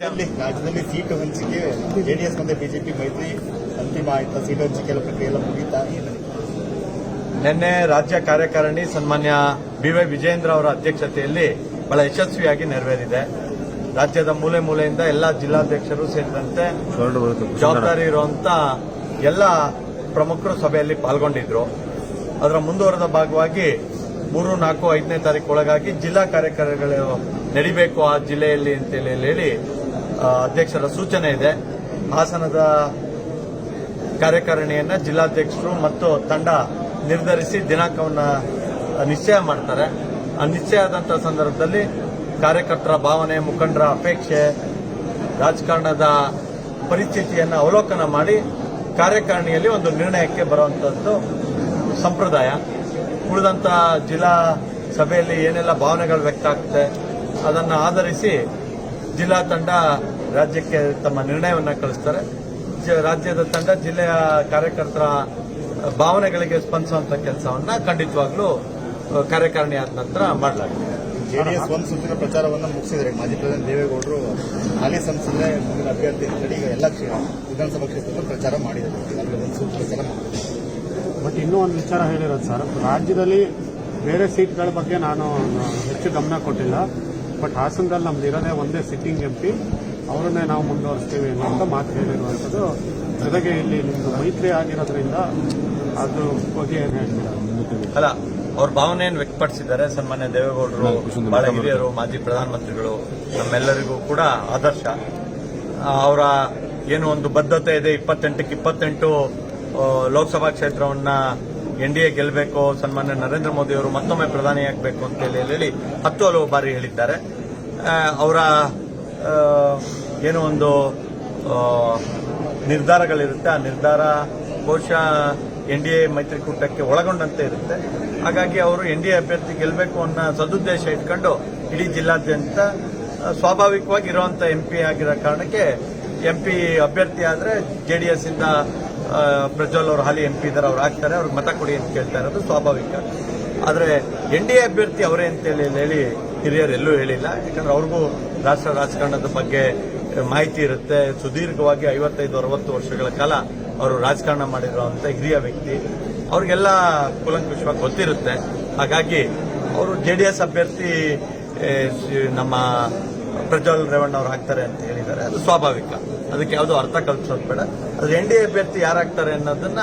ರಾಜ್ಯದಲ್ಲಿ ರಾಜ್ಯದಲ್ಲಿ ಸೀಟು ಹಂಚಿಕೆ ಜೆಡಿಎಸ್ ಮತ್ತೆ ಬಿಜೆಪಿ ಮೈತ್ರಿ ಅಂತಿಮ ಆಯ್ತಾ? ಸೀಟು ಹಂಚಿಕೆ ಎಲ್ಲ ಪ್ರಕ್ರಿಯೆ ಎಲ್ಲ ಮುಗಿತಾ? ನಿನ್ನೆ ರಾಜ್ಯ ಕಾರ್ಯಕಾರಿಣಿ ಸನ್ಮಾನ್ಯ ಬಿ ವೈ ವಿಜೇಂದ್ರ ಅವರ ಅಧ್ಯಕ್ಷತೆಯಲ್ಲಿ ಬಹಳ ಯಶಸ್ವಿಯಾಗಿ ನೆರವೇರಿದೆ. ರಾಜ್ಯದ ಮೂಲೆ ಮೂಲೆಯಿಂದ ಎಲ್ಲ ಜಿಲ್ಲಾಧ್ಯಕ್ಷರು ಸೇರಿದಂತೆ ಜವಾಬ್ದಾರಿ ಇರುವಂತ ಎಲ್ಲ ಪ್ರಮುಖರು ಸಭೆಯಲ್ಲಿ ಪಾಲ್ಗೊಂಡಿದ್ರು. ಅದರ ಮುಂದುವರೆದ ಭಾಗವಾಗಿ ಮೂರು ನಾಲ್ಕು ಐದನೇ ತಾರೀಕು ಒಳಗಾಗಿ ಜಿಲ್ಲಾ ಕಾರ್ಯಕಾರಿಗಳು ನಡಿಬೇಕು ಆ ಜಿಲ್ಲೆಯಲ್ಲಿ ಅಂತೇಳಿ ಹೇಳಿ ಅಧ್ಯಕ್ಷರ ಸೂಚನೆ ಇದೆ. ಹಾಸನದ ಕಾರ್ಯಕಾರಿಣಿಯನ್ನ ಜಿಲ್ಲಾಧ್ಯಕ್ಷರು ಮತ್ತು ತಂಡ ನಿರ್ಧರಿಸಿ ದಿನಾಂಕವನ್ನು ನಿಶ್ಚಯ ಮಾಡ್ತಾರೆ. ಆ ನಿಶ್ಚಯ ಆದಂತಹ ಸಂದರ್ಭದಲ್ಲಿ ಕಾರ್ಯಕರ್ತರ ಭಾವನೆ, ಮುಖಂಡರ ಅಪೇಕ್ಷೆ, ರಾಜಕಾರಣದ ಪರಿಸ್ಥಿತಿಯನ್ನು ಅವಲೋಕನ ಮಾಡಿ ಕಾರ್ಯಕಾರಿಣಿಯಲ್ಲಿ ಒಂದು ನಿರ್ಣಯಕ್ಕೆ ಬರುವಂತದ್ದು ಸಂಪ್ರದಾಯ. ಉಳಿದಂತ ಜಿಲ್ಲಾ ಸಭೆಯಲ್ಲಿ ಏನೆಲ್ಲ ಭಾವನೆಗಳು ವ್ಯಕ್ತ ಆಗುತ್ತೆ ಅದನ್ನು ಆಧರಿಸಿ ಜಿಲ್ಲಾ ತಂಡ ರಾಜ್ಯಕ್ಕೆ ತಮ್ಮ ನಿರ್ಣಯವನ್ನು ಕಳಿಸ್ತಾರೆ. ಜ- ರಾಜ್ಯದ ತಂಡ ಜಿಲ್ಲೆಯ ಕಾರ್ಯಕರ್ತರ ಭಾವನೆಗಳಿಗೆ ಸ್ಪಂದಿಸುವಂತಹ ಕೆಲಸವನ್ನ ಖಂಡಿತವಾಗ್ಲೂ ಕಾರ್ಯಕಾರಿಣಿ ಆದ ನಂತರ ಮಾಡಲಾಗಿದೆ. ಜೆಡಿಎಸ್ ಒಂದು ಸುತ್ತಿನ ಪ್ರಚಾರವನ್ನು ಮುಗಿಸಿದರೆ ಮಾಜಿ ಪ್ರಧಾನಿ ದೇವೇಗೌಡರು ಹಾಲಿ ಸಂಸದೆ ಮುಂದಿನ ಅಭ್ಯರ್ಥಿ ಅಂತೇಳಿ ಈಗ ಎಲ್ಲ ಕ್ಷೇತ್ರ ವಿಧಾನಸಭಾ ಕ್ಷೇತ್ರದಲ್ಲಿ ಪ್ರಚಾರ ಮಾಡಿದ್ದಾರೆ. ಈಗಾಗಲೇ ಒಂದು ಸುತ್ತು ಪ್ರಚಾರ ಮಾಡಿದ್ದಾರೆ. ಬಟ್ ಇನ್ನೂ ಒಂದು ವಿಚಾರ ಹೇಳಿರೋದು ಸರ್ ರಾಜ್ಯದಲ್ಲಿ ಬೇರೆ ಸೀಟ್ಗಳ ಬಗ್ಗೆ ನಾನು ಹೆಚ್ಚು ಗಮನ ಕೊಟ್ಟಿಲ್ಲ. ಬಟ್ ಹಾಸನದಲ್ಲಿ ನಮ್ದು ಇರೋದೇ ಒಂದೇ ಸಿಟ್ಟಿಂಗ್ ಎಂ ಪಿ ಅವರನ್ನೇ ನಾವು ಮುಂದುವರಿಸ್ತೀವಿ ಅನ್ನೋಂಥ ಮಾತು ಹೇಳಿರುವಂಥದ್ದು. ಜೊತೆಗೆ ಇಲ್ಲಿ ನಿಮ್ಮದು ಮೈತ್ರಿ ಆಗಿರೋದ್ರಿಂದ ಅದು ಬಗ್ಗೆ ಏನು ಹೇಳ್ತೀರಾ? ಅಲ್ಲ, ಅವ್ರ ಭಾವನೆಯನ್ನು ವ್ಯಕ್ತಪಡಿಸಿದ್ದಾರೆ ಸನ್ಮಾನ್ಯ ದೇವೇಗೌಡರು, ಬಹಳ ಹಿರಿಯರು, ಮಾಜಿ ಪ್ರಧಾನಮಂತ್ರಿಗಳು, ನಮ್ಮೆಲ್ಲರಿಗೂ ಕೂಡ ಆದರ್ಶ. ಅವರ ಏನು ಒಂದು ಬದ್ಧತೆ ಇದೆ, ಇಪ್ಪತ್ತೆಂಟಕ್ಕೆ ಇಪ್ಪತ್ತೆಂಟು ಲೋಕಸಭಾ ಕ್ಷೇತ್ರವನ್ನ ಎನ್ ಡಿ ಎ ಗೆಲ್ಲಬೇಕು ಸನ್ಮಾನ್ಯ ನರೇಂದ್ರ ಮೋದಿ ಅವರು ಮತ್ತೊಮ್ಮೆ ಪ್ರಧಾನಿಯಾಗಬೇಕು ಅಂತ ಹೇಳಿ ಹೇಳಿ ಹತ್ತು ಹಲವು ಬಾರಿ ಹೇಳಿದ್ದಾರೆ. ಅವರ ಏನೋ ಒಂದು ನಿರ್ಧಾರಗಳಿರುತ್ತೆ. ಆ ನಿರ್ಧಾರ ಬಹುಶಃ ಎನ್ ಡಿ ಎ ಮೈತ್ರಿಕೂಟಕ್ಕೆ ಒಳಗೊಂಡಂತೆ ಇರುತ್ತೆ. ಹಾಗಾಗಿ ಅವರು ಎನ್ ಡಿ ಅಭ್ಯರ್ಥಿ ಗೆಲ್ಲಬೇಕು ಅನ್ನೋ ಸದುದ್ದೇಶ ಇಟ್ಕೊಂಡು ಇಡೀ ಜಿಲ್ಲಾದ್ಯಂತ ಸ್ವಾಭಾವಿಕವಾಗಿ ಇರುವಂತ ಎಂ ಪಿ ಆಗಿರೋ ಕಾರಣಕ್ಕೆ ಎಂ ಪಿ ಅಭ್ಯರ್ಥಿ ಆದರೆ ಜೆಡಿಎಸ್ ಇಂದ ಆ, ಪ್ರಜ್ವಲ್ ಅವರು, ಹಾಲಿ ಎಂ ಪಿ ಇದ್ದಾರೆ ಅವ್ರು ಆಗ್ತಾರೆ, ಅವ್ರಿಗೆ ಮತ ಕೊಡಿ ಅಂತ ಕೇಳ್ತಾ ಇರೋದು ಸ್ವಾಭಾವಿಕ. ಆದರೆ ಎನ್ ಡಿ ಎ ಅಭ್ಯರ್ಥಿ ಅವರೇ ಅಂತೇಳಿ ಹೇಳಿ ಹಿರಿಯರು ಎಲ್ಲೂ ಹೇಳಿಲ್ಲ. ಯಾಕಂದ್ರೆ ಅವ್ರಿಗೂ ರಾಷ್ಟ್ರ ರಾಜಕಾರಣದ ಬಗ್ಗೆ ಮಾಹಿತಿ ಇರುತ್ತೆ. ಸುದೀರ್ಘವಾಗಿ ಐವತ್ತೈದು, ಅರವತ್ತು ವರ್ಷಗಳ ಕಾಲ ಅವರು ರಾಜಕಾರಣ ಮಾಡಿರುವಂತ ಹಿರಿಯ ವ್ಯಕ್ತಿ. ಅವ್ರಿಗೆಲ್ಲ ಕೂಲಂಕುಷವಾಗಿ ಗೊತ್ತಿರುತ್ತೆ. ಹಾಗಾಗಿ ಅವರು ಜೆಡಿಎಸ್ ಅಭ್ಯರ್ಥಿ ಎಸ್ ಅಭ್ಯರ್ಥಿ ನಮ್ಮ ಪ್ರಜ್ವಲ್ ರೇವಣ್ಣ ಅವರು ಹಾಕ್ತಾರೆ ಅಂತ ಹೇಳಿದ್ದಾರೆ. ಅದು ಸ್ವಾಭಾವಿಕ. ಅದಕ್ಕೆ ಯಾವುದೋ ಅರ್ಥ ಕಲ್ಪಿಸೋದು ಬೇಡ. ಅದು ಎನ್ ಡಿ ಎ ಅಭ್ಯರ್ಥಿ ಯಾರಾಗ್ತಾರೆ ಅನ್ನೋದನ್ನ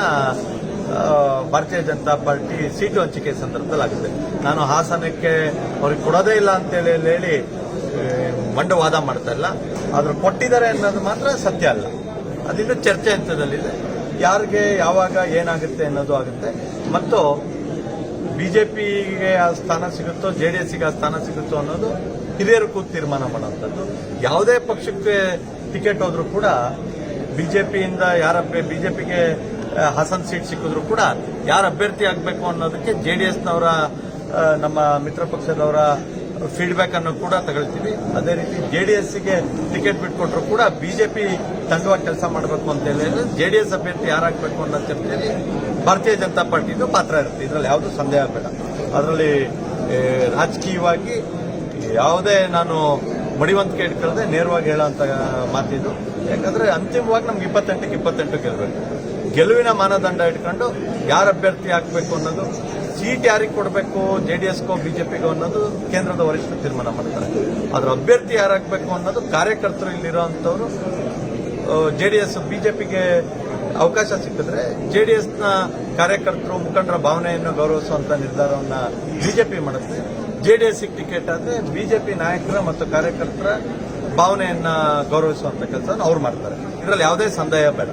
ಭಾರತೀಯ ಜನತಾ ಪಾರ್ಟಿ ಸೀಟು ಹಂಚಿಕೆ ಸಂದರ್ಭದಲ್ಲಿ ಆಗುತ್ತೆ. ನಾನು ಹಾಸನಕ್ಕೆ ಅವ್ರಿಗೆ ಕೊಡೋದೇ ಇಲ್ಲ ಅಂತೇಳಿ ಹೇಳಿ ಮಂಡ ವಾದ ಮಾಡ್ತಾ ಇಲ್ಲ. ಆದ್ರೆ ಕೊಟ್ಟಿದ್ದಾರೆ ಅನ್ನೋದು ಮಾತ್ರ ಸತ್ಯ ಅಲ್ಲ. ಅದಿನ್ನೂ ಚರ್ಚೆ ಹಂತದಲ್ಲಿದೆ. ಯಾರಿಗೆ ಯಾವಾಗ ಏನಾಗುತ್ತೆ ಅನ್ನೋದು ಆಗುತ್ತೆ. ಮತ್ತು ಬಿಜೆಪಿಗೆ ಆ ಸ್ಥಾನ ಸಿಗುತ್ತೋ ಜೆ ಡಿ ಎಸ್ಗೆ ಆ ಸ್ಥಾನ ಸಿಗುತ್ತೋ ಅನ್ನೋದು ಹಿರಿಯರು ಕೂತು ತೀರ್ಮಾನ ಮಾಡುವಂಥದ್ದು. ಯಾವುದೇ ಪಕ್ಷಕ್ಕೆ ಟಿಕೆಟ್ ಹೋದರೂ ಕೂಡ, ಬಿಜೆಪಿಯಿಂದ ಯಾರ ಬಿಜೆಪಿಗೆ ಹಾಸನ್ ಸೀಟ್ ಸಿಕ್ಕಿದ್ರು ಕೂಡ ಯಾರು ಅಭ್ಯರ್ಥಿ ಆಗಬೇಕು ಅನ್ನೋದಕ್ಕೆ ಜೆ ಡಿ ಎಸ್ನವರ ನಮ್ಮ ಮಿತ್ರ ಪಕ್ಷದವರ ಫೀಡ್ಬ್ಯಾಕ್ ಅನ್ನು ಕೂಡ ತಗೊಳ್ತೀವಿ. ಅದೇ ರೀತಿ ಜೆ ಡಿ ಎಸ್ಗೆ ಟಿಕೆಟ್ ಬಿಟ್ಕೊಟ್ರು ಕೂಡ ಬಿಜೆಪಿ ತಂಡವಾಗಿ ಕೆಲಸ ಮಾಡಬೇಕು ಅಂತ ಹೇಳಿದ್ರೆ ಜೆಡಿಎಸ್ ಅಭ್ಯರ್ಥಿ ಯಾರಾಗಬೇಕು ಅನ್ನೋ ಚರ್ಚೆಯಲ್ಲಿ ಭಾರತೀಯ ಜನತಾ ಪಾರ್ಟಿದು ಪಾತ್ರ ಇರುತ್ತೆ. ಇದರಲ್ಲಿ ಯಾವುದು ಸಂದೇಹ ಬೇಡ. ಅದರಲ್ಲಿ ರಾಜಕೀಯವಾಗಿ ಯಾವುದೇ ನಾನು ಮಡಿವಂತಿಕೆ ಇಟ್ಕೊಳ್ಳದೆ ನೇರವಾಗಿ ಹೇಳೋಂಥ ಮಾತಿದು. ಯಾಕಂದ್ರೆ ಅಂತಿಮವಾಗಿ ನಮ್ಗೆ ಇಪ್ಪತ್ತೆಂಟಕ್ಕೆ ಇಪ್ಪತ್ತೆಂಟು ಗೆಲ್ಲಬೇಕು ಗೆಲುವಿನ ಮಾನದಂಡ ಇಟ್ಕೊಂಡು ಯಾರು ಅಭ್ಯರ್ಥಿ ಹಾಕಬೇಕು ಅನ್ನೋದು, ಸೀಟ್ ಯಾರಿಗೆ ಕೊಡಬೇಕು, ಜೆ ಡಿ ಎಸ್ಗೋ ಬಿಜೆಪಿಗೋ ಅನ್ನೋದು ಕೇಂದ್ರದ ವರಿಷ್ಠರು ತೀರ್ಮಾನ ಮಾಡ್ತಾರೆ. ಅದ್ರ ಅಭ್ಯರ್ಥಿ ಯಾರಾಗಬೇಕು ಅನ್ನೋದು ಕಾರ್ಯಕರ್ತರು ಇಲ್ಲಿರೋಂಥವ್ರು ಜೆ ಡಿ ಎಸ್ ಬಿಜೆಪಿಗೆ ಅವಕಾಶ ಸಿಕ್ಕಿದ್ರೆ ಜೆ ಡಿ ಎಸ್ನ ಕಾರ್ಯಕರ್ತರು ಮುಖಂಡರ ಭಾವನೆಯನ್ನು ಗೌರವಿಸುವಂತ ನಿರ್ಧಾರವನ್ನ ಬಿಜೆಪಿ ಮಾಡುತ್ತೆ. ಜೆ ಡಿ ಎಸ್ ಟಿಕೆಟ್ ಆದರೆ ಬಿಜೆಪಿ ನಾಯಕರ ಮತ್ತು ಕಾರ್ಯಕರ್ತರ ಭಾವನೆಯನ್ನ ಗೌರವಿಸುವಂತ ಕೆಲಸ ಅವ್ರು ಮಾಡ್ತಾರೆ. ಇದರಲ್ಲಿ ಯಾವುದೇ ಸಂದೇಹ ಬೇಡ.